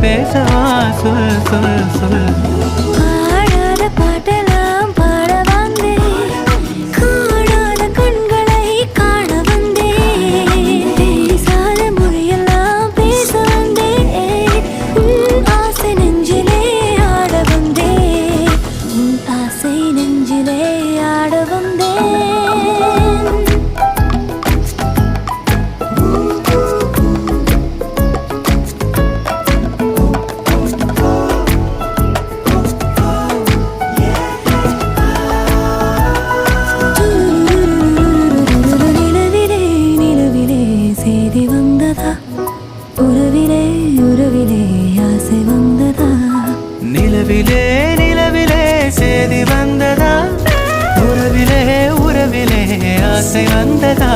பேசவா? சொல் சொல் சொல். வந்ததா? உறவிலே உறவிலே ஆசை வந்ததா? நிலவிலே நிலவிலே சேதி வந்ததா? உறவிலே உறவிலே ஆசை வந்ததா?